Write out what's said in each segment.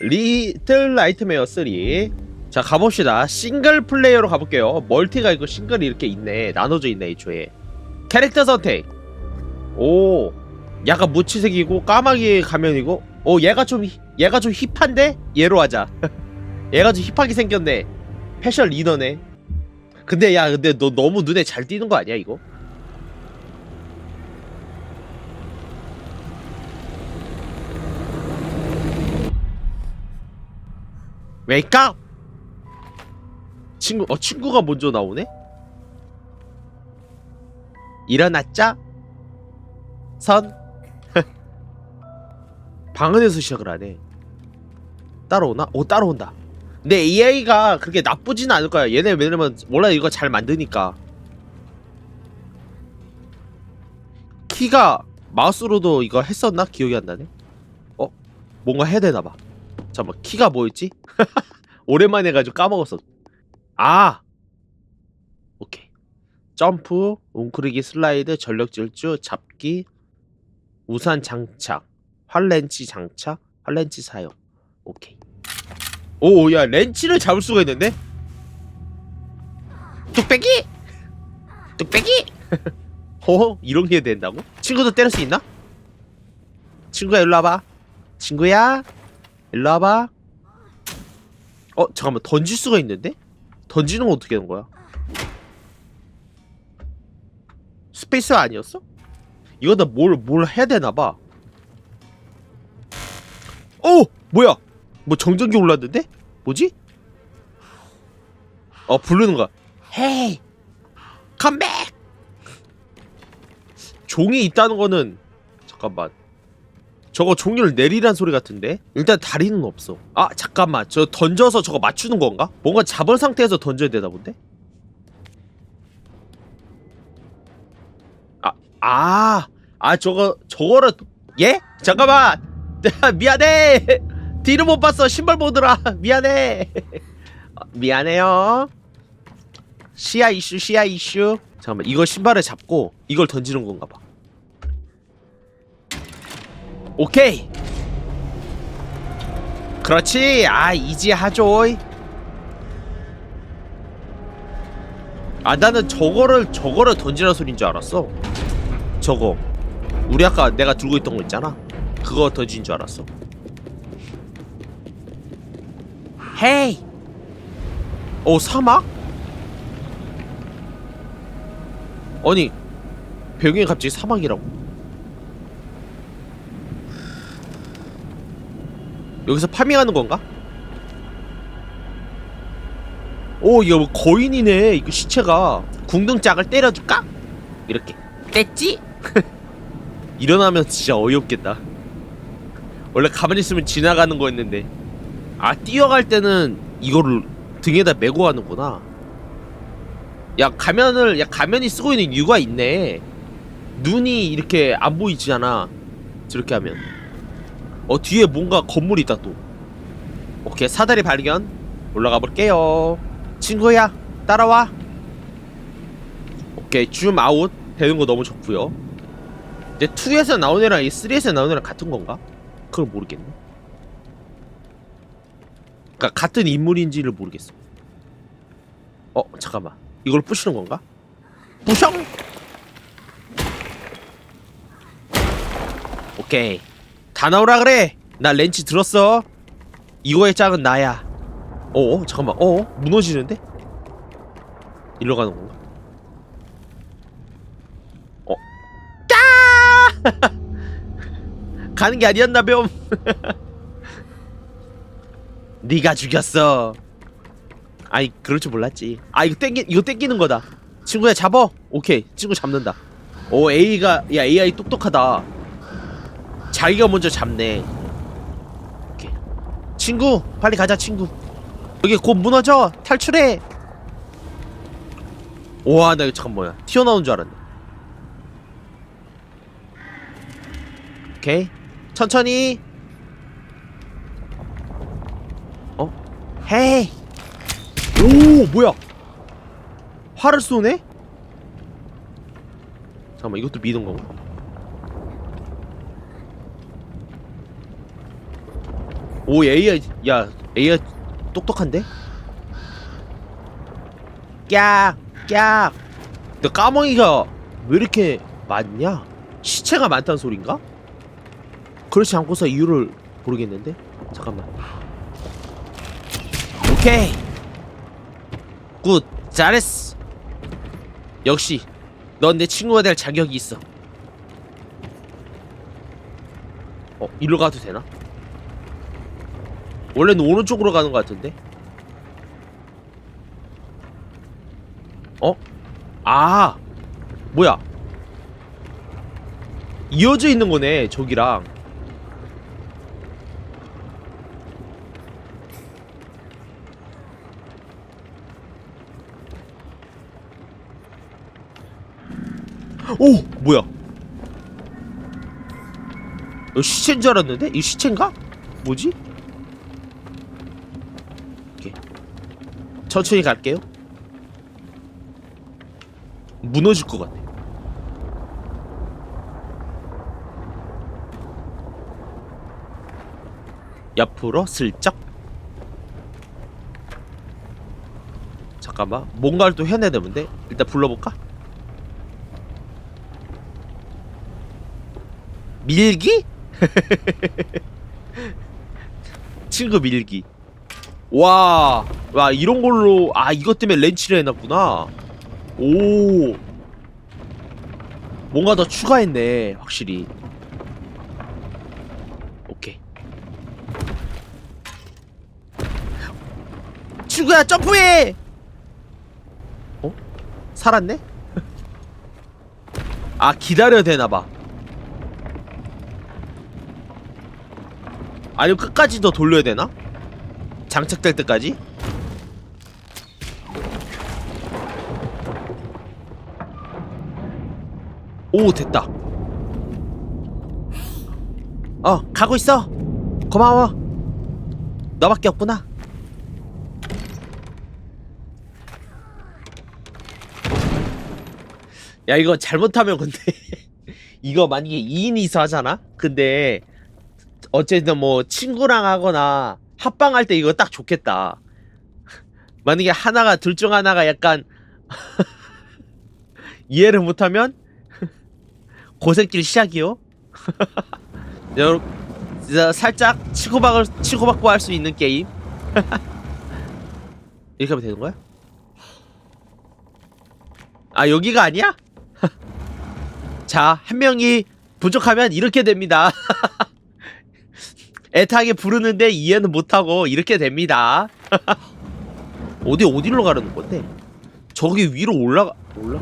리틀 나이트메어 3. 자, 가봅시다. 싱글 플레이어로 가볼게요. 멀티가 있고 싱글이 이렇게 있네. 나눠져 있네, 애초에. 캐릭터 선택. 오. 약간 무치색이고 까마귀 가면이고. 오, 얘가 좀 히- 얘가 좀 힙한데? 얘로 하자. 얘가 좀 힙하게 생겼네. 패션 리더네. 근데 야, 근데 너 너무 눈에 잘 띄는 거 아니야, 이거? 웨이크업! 친구, 어, 친구가 먼저 나오네? 일어났자? 선? 방 안에서 시작을 하네. 따라오나? 오, 따라온다. 근데 AI가 그렇게 나쁘진 않을 거야. 얘네 왜냐면 원래 이거 잘 만드니까. 키가 마우스로도 이거 했었나? 기억이 안 나네. 어? 뭔가 해야 되나 봐. 잠깐만, 키가 뭐였지? 오랜만에 해가지고 까먹었어. 아! 오케이. 점프, 웅크리기 슬라이드, 전력 질주, 잡기, 우산 장착, 활렌치 장착, 활렌치 사용. 오케이. 오, 야, 렌치를 잡을 수가 있는데? 뚝배기! 뚝배기! 어? 이런 게 된다고? 친구도 때릴 수 있나? 친구야, 일로 와봐. 친구야, 일로 와봐. 어, 잠깐만, 던질 수가 있는데? 던지는 건 어떻게 하는 거야? 스페이스 아니었어? 이거다 뭘, 뭘 해야 되나봐. 오! 뭐야? 뭐 정전기 올랐는데? 뭐지? 어 부르는 거야. 헤이, 컴백. 종이 있다는 거는 잠깐만. 저거 종이를 내리란 소리 같은데? 일단 다리는 없어. 아 잠깐만, 저 던져서 저거 맞추는 건가? 뭔가 잡은 상태에서 던져야 되나 본데? 아, 아, 아 저거 저거를 예? 잠깐만, 미안해. 뒤를 못 봤어 신발 보느라 미안해 어, 미안해요 시야 이슈 시야 이슈 잠깐만 이걸 신발을 잡고 이걸 던지는 건가 봐 오케이. 그렇지. 아 이지하죠. 아 나는 저거를 저거를 던지라는 소리인 줄 알았어. 저거. 우리 아까 내가 들고 있던 거 있잖아. 그거 던진 줄 알았어. 헤이! 어 사막? 아니 배경이 갑자기 사막이라고? 여기서 파밍하는 건가? 오 이거 뭐 거인이네 이거 시체가. 궁둥짝을 때려줄까? 이렇게. 뗐지? 일어나면 진짜 어이없겠다. 원래 가만히 있으면 지나가는 거였는데. 아 뛰어갈 때는 이거를 등에다 메고 하는구나. 야 가면을 야 가면이 쓰고 있는 이유가 있네. 눈이 이렇게 안 보이잖아. 저렇게 하면 어 뒤에 뭔가 건물이 있다 또. 오케이 사다리 발견. 올라가 볼게요. 친구야 따라와. 오케이 줌 아웃. 되는 거 너무 좋고요. 이제 2에서 나온 애랑 이 3에서 나온 애랑 같은 건가? 그걸 모르겠네. 그러니까 같은 인물인지를 모르겠어. 어 잠깐만. 이걸 부시는 건가? 부숑! 오케이 다 나오라 그래. 나 렌치 들었어. 이거의 짝은 나야. 어 잠깐만 어 무너지는데? 일로 가는 건가? 어? 까! 가는 게 아니었나 뿅. 네가 죽였어. 아이 그럴 줄 몰랐지. 아 이거 땡기 이거 땡기는 거다. 친구야 잡어. 오케이 친구 잡는다. 오 A가 야 AI 똑똑하다. 자기가 먼저 잡네. 친구 빨리 가자 친구. 여기 곧 무너져 탈출해. 우와 나 이거 잠깐 뭐야 튀어나온 줄 알았네. 오케이 천천히. 헤이 오 뭐야 활을 쏘네? 잠깐만 이것도 미는 건가? 오 AI 야 AI 똑똑한데? 깍! 깍! 근데 까마귀가 왜 이렇게 많냐? 시체가 많다는 소린가? 그렇지 않고서 이유를 모르겠는데? 잠깐만 오케이 굿 잘했어 역시 넌 내 친구가 될 자격이 있어 어 일로 가도 되나? 원래는 오른쪽으로 가는 것 같은데 어? 아 뭐야 이어져 있는 거네 저기랑 오 뭐야 이거 시체인 줄 알았는데? 이거 시체인가? 뭐지? 오케이 천천히 갈게요. 무너질 것 같네 옆으로 슬쩍. 잠깐만 뭔가를 또 해내야 되는데? 일단 불러볼까? 밀기? 친구 밀기. 와, 와 이런 걸로 아 이것 때문에 렌치를 해놨구나 오 뭔가 더 추가했네 확실히 오케이 친구야 점프해 어? 살았네? 아 기다려야 되나봐 아니면 끝까지 더 돌려야 되나? 장착될 때까지? 오 됐다 어 가고 있어 고마워 너밖에 없구나 야 이거 잘못하면 근데 이거 만약에 2인 이서 하잖아? 근데 어쨌든 뭐 친구랑 하거나 합방할 때 이거 딱 좋겠다. 만약에 하나가 둘 중 하나가 약간 이해를 못하면 고생길 시작이요. 여러분 진짜 살짝 치고박을 치고받고 할 수 있는 게임. 이렇게 하면 되는 거야? 아 여기가 아니야? 자 한 명이 부족하면 이렇게 됩니다. 애타게 부르는데 이해는 못하고 이렇게 됩니다. 어디 어디로 가려는 건데? 저기 위로 올라가 올라?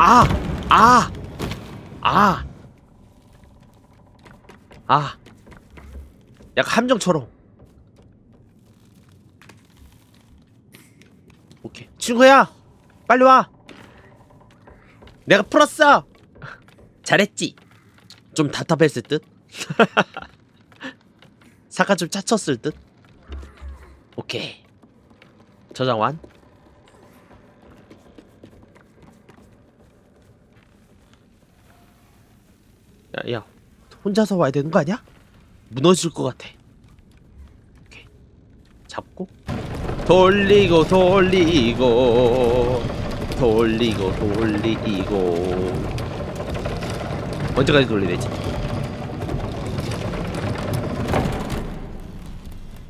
아, 아, 아, 아. 약간 함정처럼. 오케이, 친구야, 빨리 와. 내가 풀었어. 잘했지. 좀 답답했을 듯? 사과 좀 짜쳤을 듯? 오케이 저장 완 야, 야 혼자서 와야 되는 거 아니야? 무너질 것 같아. 오케이. 잡고. 돌리고 돌리고. 돌리고 돌리고. 언제까지?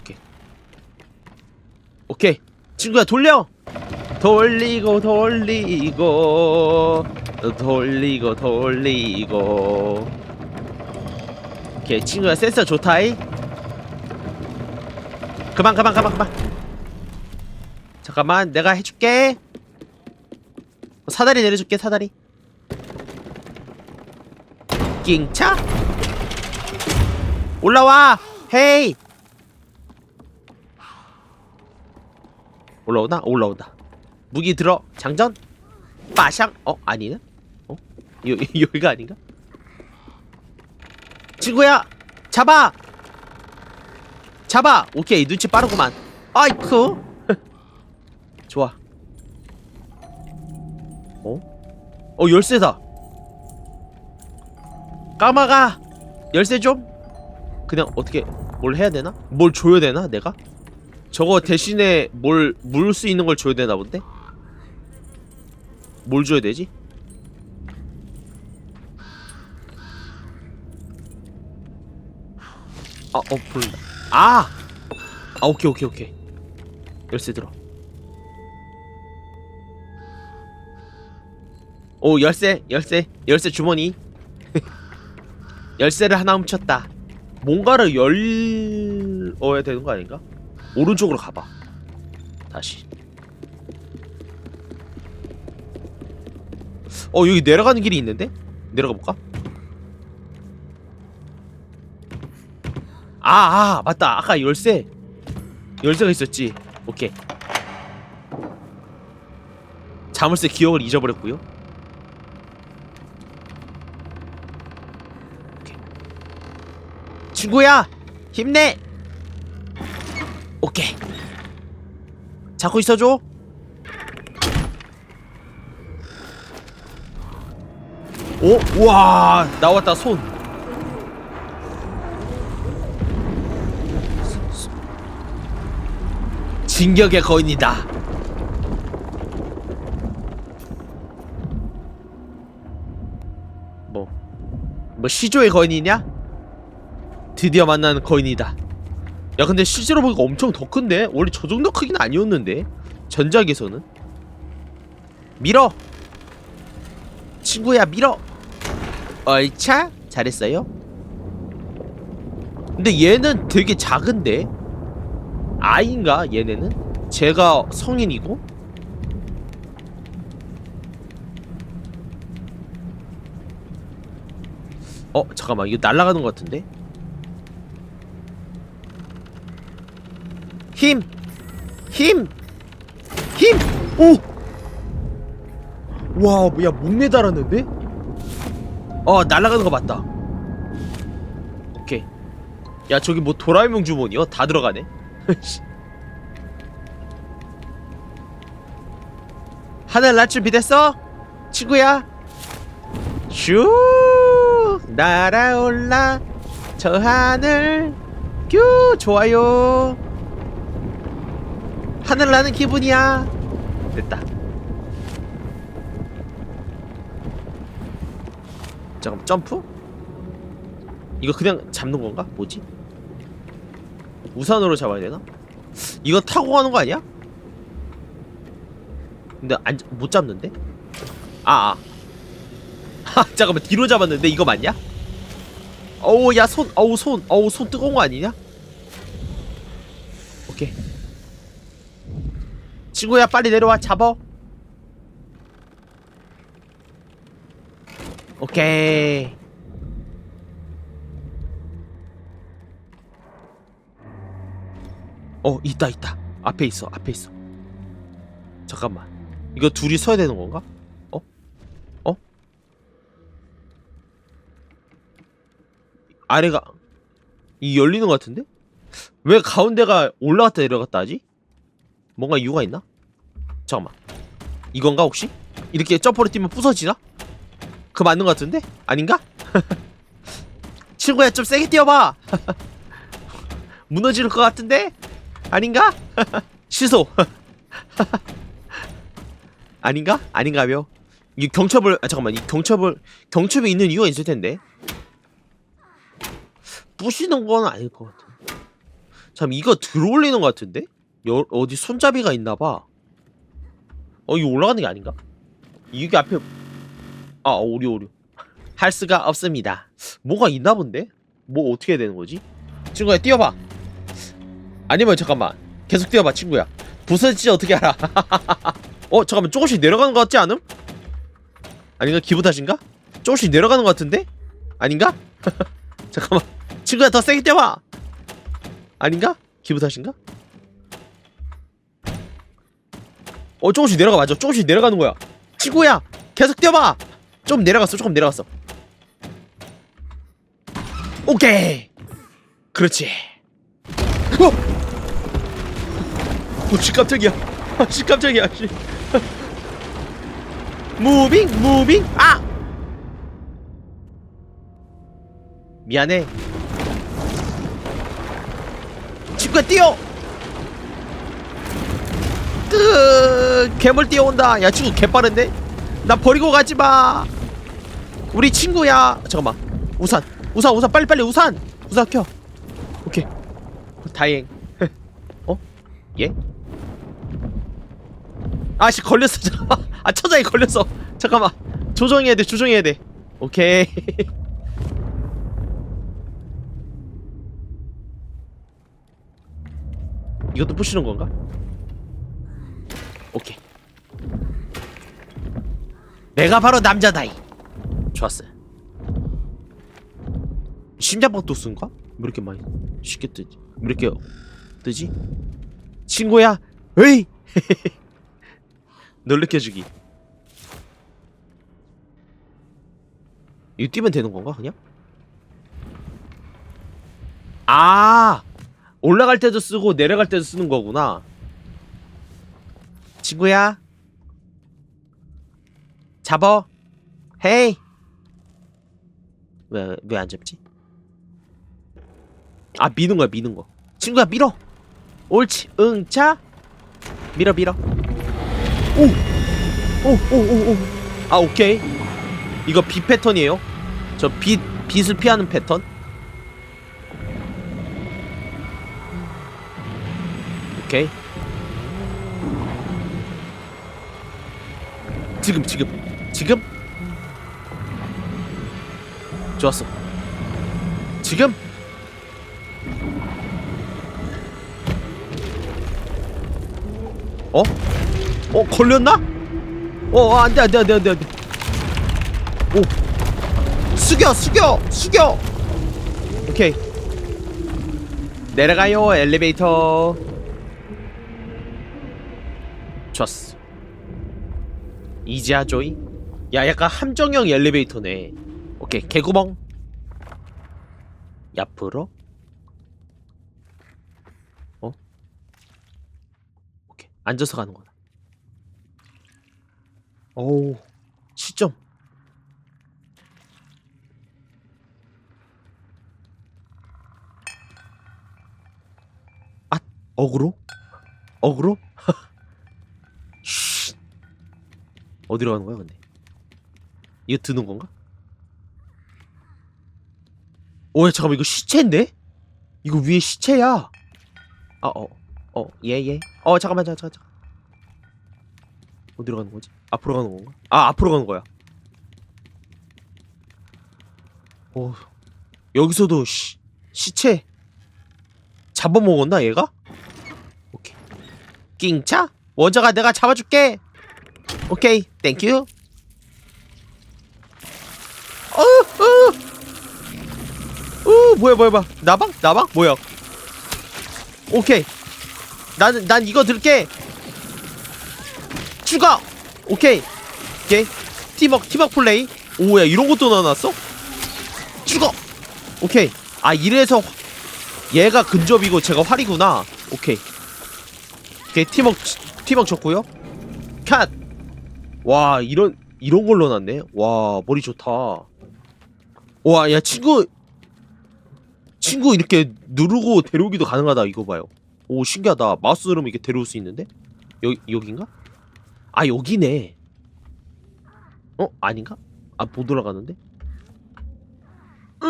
오케이. 오케이. 친구야 돌려! 돌리고 돌리고 돌리고 돌리고. 오케이 친구야 센서 좋다이? 그만 그만 그만 그만. 잠깐만 내가 해줄게. 사다리 내려줄게 사다리. 낑차? 올라와! 헤이! 올라오나? 올라온다. 무기 들어. 장전? 빠샹? 어 아니네 어 여, 여기가 아닌가 친구야 잡아 잡아 오케이 눈치 빠르구만 아이쿠 좋아 어? 어 열쇠다 까마가 열쇠 좀 그냥 어떻게 뭘 해야 되나? 뭘 줘야 되나 내가? 저거 대신에 뭘 물 수 있는 걸 줘야 되나 본데? 뭘 줘야 되지? 아, 어, 부른다. 아! 아, 오케이, 오케이, 오케이. 열쇠 들어. 오, 열쇠, 열쇠, 열쇠 주머니. 열쇠를 하나 훔쳤다. 뭔가를 열어야 되는 거 아닌가? 오른쪽으로 가봐. 다시. 어 여기 내려가는 길이 있는데? 내려가 볼까? 아, 아 맞다. 아까 열쇠 열쇠가 있었지. 오케이. 자물쇠 기억을 잊어버렸고요. 오케이. 친구야, 힘내. 오케이. 잡고 있어줘. 오, 우와, 나왔다 손. 진격의 거인이다. 뭐, 뭐 시조의 거인이냐? 드디어 만나는 거인이다. 야, 근데 실제로 보니까 엄청 더 큰데? 원래 저 정도 크기는 아니었는데? 전작에서는? 밀어! 친구야, 밀어! 얼차? 잘했어요. 근데 얘는 되게 작은데? 아이인가 얘네는? 제가 성인이고? 어 잠깐만 이거 날아가는 것 같은데? 힘! 힘! 힘! 오! 와, 야, 목매 달았는데? 어, 날아가는 거 맞다. 오케이. 야, 저기 뭐 도라에몽 주머니요? 다 들어가네. 씨. 하늘 날 준비됐어? 친구야? 슈 날아올라 저 하늘 큐 좋아요 하늘 나는 기분이야 됐다 잠깐 점프? 이거 그냥 잡는 건가? 뭐지? 우산으로 잡아야 되나? 이거 타고 가는 거 아니야? 근데 안, 못 잡는데? 아, 아. 하, 잠깐만, 뒤로 잡았는데 이거 맞냐? 어우, 야, 손, 어우, 손, 어우, 손 뜨거운 거 아니냐? 오케이. 친구야, 빨리 내려와, 잡어. 오케이. 어, 있다, 있다. 앞에 있어, 앞에 있어. 잠깐만. 이거 둘이 서야 되는 건가? 어? 어? 아래가 이 열리는 것 같은데? 왜 가운데가 올라갔다 내려갔다 하지? 뭔가 이유가 있나? 잠깐만. 이건가 혹시? 이렇게 점퍼를 뛰면 부서지나? 그 맞는 것 같은데? 아닌가? 친구야 좀 세게 뛰어봐. 무너질 것 같은데? 아닌가? 시소. 아닌가? 아닌가요? 이 경첩을 아 잠깐만 이 경첩을 경첩에 있는 이유가 있을 텐데 부시는 건 아닐 것 같아. 참 이거 들어올리는 것 같은데? 여, 어디 손잡이가 있나봐. 어 이거 올라가는 게 아닌가? 이게 앞에 아 오류 오류 할 수가 없습니다. 뭐가 있나 본데? 뭐 어떻게 되는 거지? 친구야 뛰어봐. 아니면 잠깐만 계속 뛰어봐 친구야. 부서지지 어떻게 알아? 어 잠깐만 조금씩 내려가는 것 같지 않음? 아닌가 기분 탓인가? 조금씩 내려가는 것 같은데? 아닌가? 잠깐만 친구야 더 세게 뛰어봐 아닌가? 기분 탓인가? 어 조금씩 내려가 맞아 조금씩 내려가는 거야 친구야 계속 뛰어봐 좀 내려갔어 조금 내려갔어 오케이 그렇지 어! 어씨 깜짝이야. 아씨 깜짝이야 씨. 무빙 무빙 아! 미안해. 친구야 뛰어! 그 괴물 뛰어온다. 야 친구 개빠른데? 나 버리고 가지마. 우리 친구야. 잠깐만. 우산. 우산 우산. 빨리 빨리 우산! 우산 켜. 오케이. 다행. 어? 예? 아씨 걸렸어. 잠깐만. 아 천장에 걸렸어. 잠깐만. 조정해야 돼 조정해야 돼. 오케이. 이것도 부시는 건가? 오케이. 내가 바로 남자다이. 좋았어. 심장박도 쓴가? 왜 이렇게 많이 쉽게 뜨지? 왜 이렇게 뜨지? 친구야. 에이 놀래켜주기. 이거 뛰면 되는 건가 그냥? 아! 올라갈 때도 쓰고 내려갈 때도 쓰는 거구나. 친구야? 잡어. 헤이! 왜 왜 안 잡지? 아 미는 거야 미는 거. 친구야 밀어! 옳지 응차! 밀어 밀어 오 오 오 오 오 아 오케이. 이거 빛 패턴이에요? 저 빛 빛을 피하는 패턴? 오케이. 지금 지금. 지금? 좋았어. 지금? 어? 어 걸렸나? 어 안돼 안돼 안돼 안돼 안돼. 오. 숙여 숙여 숙여. 오케이. 내려가요 엘리베이터. 좋았어. 이지아 조이? 야 약간 함정형 엘리베이터네. 오케이 개구멍. 옆으로. 어? 오케이 앉아서 가는 거다 오우 시점 아 어그로? 어그로? 쉿. 어디로 가는 거야 근데 이거 드는 건가? 오야 잠깐만 이거 시체인데? 이거 위에 시체야 아어어예예어 잠깐만 잠깐만 잠깐 어디로 가는 거지? 앞으로 가는 건가? 아 앞으로 가는 거야 오 여기서도 시, 시체 잡아먹었나 얘가? 오케이 낑차? 원자가 내가 잡아줄게 오케이 땡큐 어, 어. 어, 뭐야, 뭐야, 뭐야. 나방? 나방? 뭐야? 오케이. 나는, 난 이거 들게. 죽어! 오케이. 오케이. 팀워크, 팀워크 플레이. 오야, 이런 것도 넣어놨어? 죽어! 오케이. 아, 이래서 얘가 근접이고 제가 활이구나. 오케이. 오케이, 팀워크, 팀워크 좋고요 컷! 와, 이런, 이런 걸 넣어놨네. 와, 머리 좋다. 와, 야, 친구, 친구 이렇게 누르고 데려오기도 가능하다 이거 봐요 오 신기하다 마우스 누르면 이렇게 데려올 수 있는데 여기 여긴가? 아 여기네 어 아닌가? 아못 올라가는데? 으,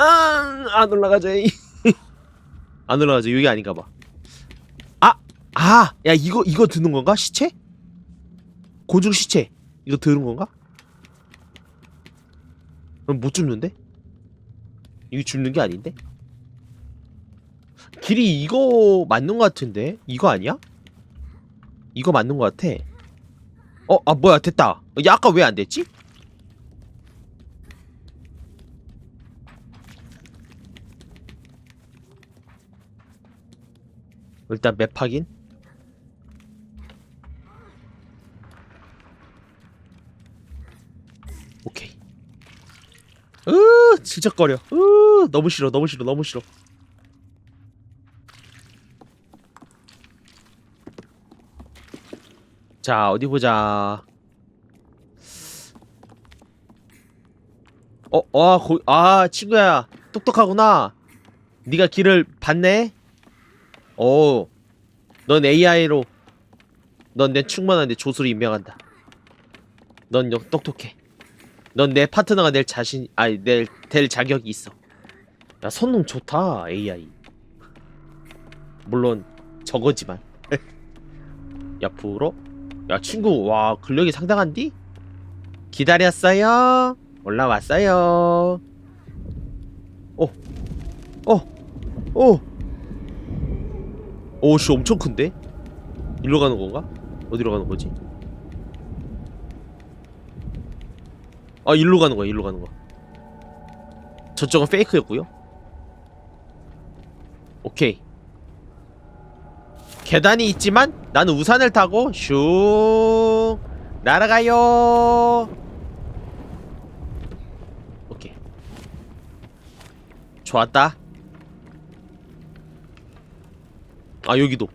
아, 안 올라가죠 안 올라가죠 여기 아닌가 봐 아! 아! 야 이거 이거 드는 건가? 시체? 고중 시체 이거 드는 건가? 그럼 못 줍는데? 이거 줍는 게 아닌데? 길이 이거 맞는 것 같은데? 이거 아니야? 이거 맞는 것 같아. 어, 아 뭐야 됐다. 야 아까 왜 안 됐지? 일단 맵 확인. 오케이. 으 질척거려 으 너무 싫어 너무 싫어 너무 싫어 자 어디 보자 어, 어, 거, 아, 친구야, 똑똑하구나. 네가 길을 봤네. 오, 넌 AI로 넌 내 충만한 내 조수를 임명한다. 넌 역 똑똑해. 넌 내 파트너가 될 자신, 아니 낼, 될 자격이 있어. 야 선능 좋다 AI. 물론 저거지만. 옆으로. 야 친구, 와 근력이 상당한디? 기다렸어요. 올라왔어요. 오, 오, 오. 오씨 엄청 큰데? 일로 가는 건가? 어디로 가는 거지? 아 일로 가는 거야 일로 가는 거 저쪽은 페이크였고요 오케이 계단이 있지만 나는 우산을 타고 슝 날아가요. 오케이. 좋았다. 아 여기도.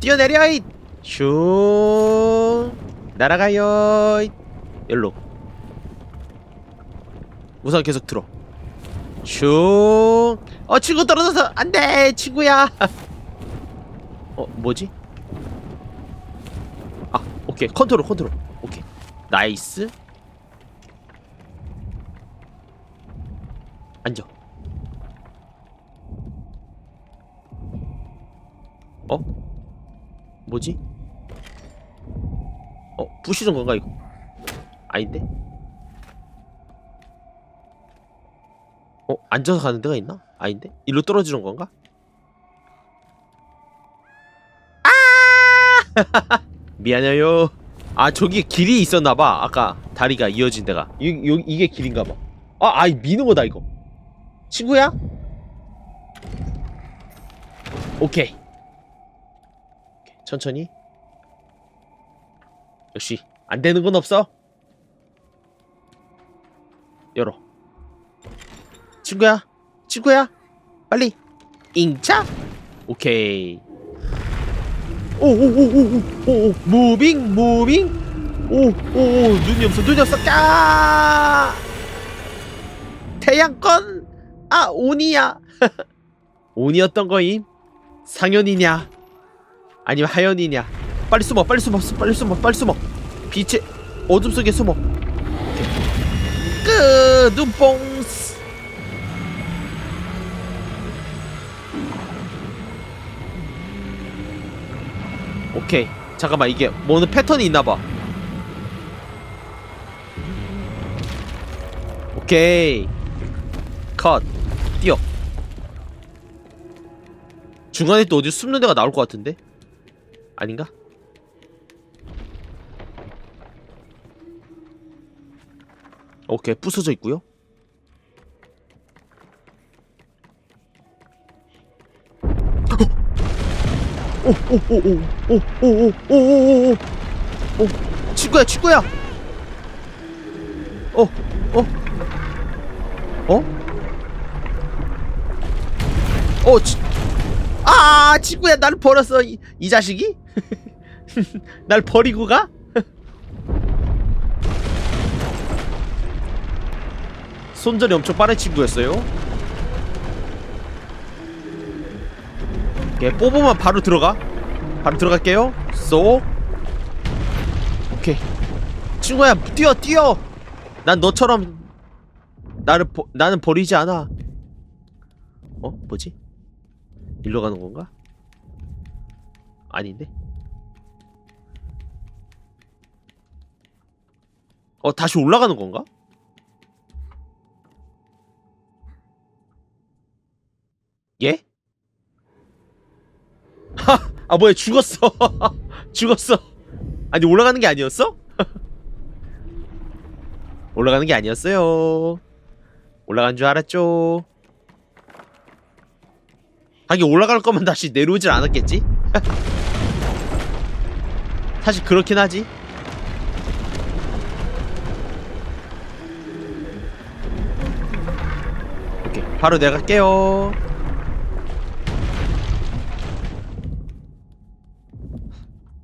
뛰어내려 잇! 슝 날아가요 잇! 열로. 우선 계속 들어. 슝. 어 친구 떨어져서 안돼 친구야 어 뭐지? 아 오케이. 컨트롤 컨트롤. 오케이. 나이스. 앉아. 어? 뭐지? 어 부시는 건가 이거? 아닌데? 어? 앉아서 가는 데가 있나? 아닌데? 일로 떨어지는 건가? 미안해요. 아 저기 길이 있었나봐. 아까 다리가 이어진 데가. 이, 요, 이게 길인가봐. 아, 아이 미는 거다 이거. 친구야? 오케이. 천천히. 역시 안 되는 건 없어. 열어. 친구야 친구야 빨리 잉차 오케이 오오오오오오 무빙 무빙. 오오오. 눈이 없어 눈이 없어. 까 태양권? 아 온이야. 온이었던 거임. 상현이냐? 아니면 하연이냐? 빨리 숨어 빨리 숨어 빨리 숨어 빨리 숨어. 빛의 어둠 속에 숨어. 끝! 눈뽕 오케이. 잠깐만 이게 뭐는 패턴이 있나봐. 오케이. 컷. 뛰어. 중간에 또 어디 숨는 데가 나올 것 같은데? 아닌가? 오케이 부서져 있고요 오오오오오오오오오오오 친구야 친구야 어 어? 어? 어? 치... 아 친구야 나를 버렸어 이, 이 자식이? 날 버리고 가? 손절이 엄청 빠른 친구였어요 오케이 뽑으면 바로 들어가. 바로 들어갈게요. 쏙 오케이. 친구야 뛰어 뛰어. 난 너처럼 나를 버, 나는 버리지 않아. 어? 뭐지? 일로 가는 건가? 아닌데? 어 다시 올라가는 건가? 예? 하! 아 뭐야 죽었어 죽었어 아니 올라가는 게 아니었어? 올라가는 게 아니었어요 올라간 줄 알았죠 하긴 올라갈 거면 다시 내려오질 않았겠지? 사실 그렇긴 하지 오케이 바로 내갈게요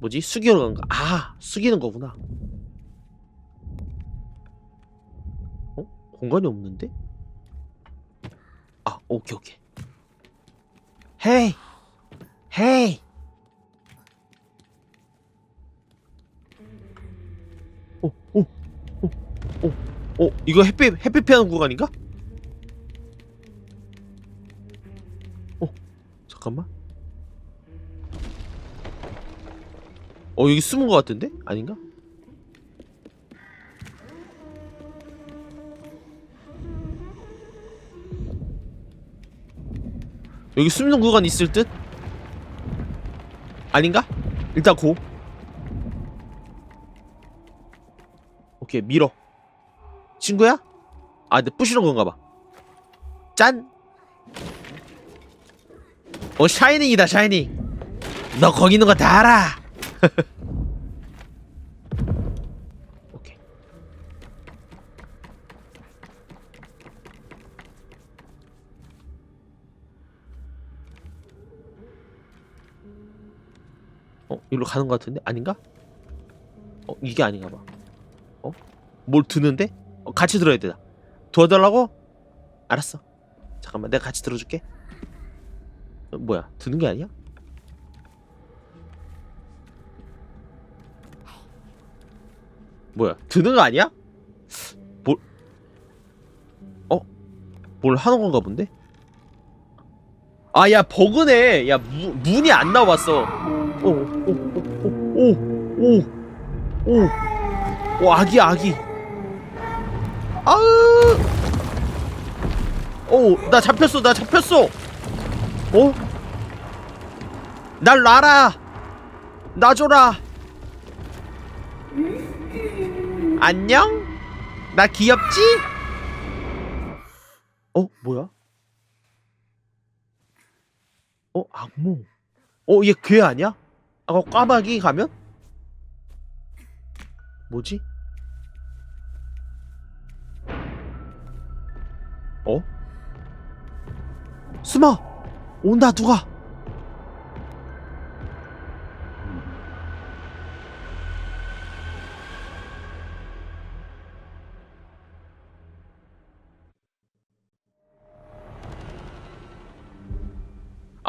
뭐지? 숙이는 건가? 아, 숙이는 거구나. 어? 공간이 없는데? 아, 오케이, 오케이. 헤이! 헤이. 오, 오, 오, 오, 오, 이거 햇빛 햇빛 피하는 구간인가? 어, 잠깐만. 어, 여기 숨은 것 같은데? 아닌가? 여기 숨는 구간 있을 듯? 아닌가? 일단 고 오케이 밀어 친구야? 아 근데 부시는 건가 봐 짠! 어 샤이닝이다 샤이닝 너 거기 있는 거 다 알아 오케이 어 이리로 가는 거 같은데 아닌가? 어 이게 아닌가 봐. 어? 뭘 드는데? 어, 같이 들어야 되다. 도와달라고? 알았어. 잠깐만 내가 같이 들어줄게. 어, 뭐야 드는 게 아니야? 뭐야 드는 거 아니야? 뭘? 어? 뭘 하는 건가 본데? 아 야 버그네. 야 무, 문이 안 나왔어. 오오오오오오오 오 아기 아기 아으 오나 잡혔어 나 잡혔어 어? 날 놔라 놔줘라 안녕 나 귀엽지? 어 뭐야? 어 악몽 어얘 괴 아니야? 아까 까마귀 가면? 뭐지? 어? 숨어! 온다 누가!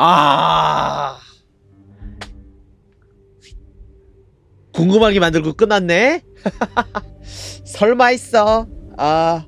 아 궁금하게 만들고 끝났네. 설마 했어. 아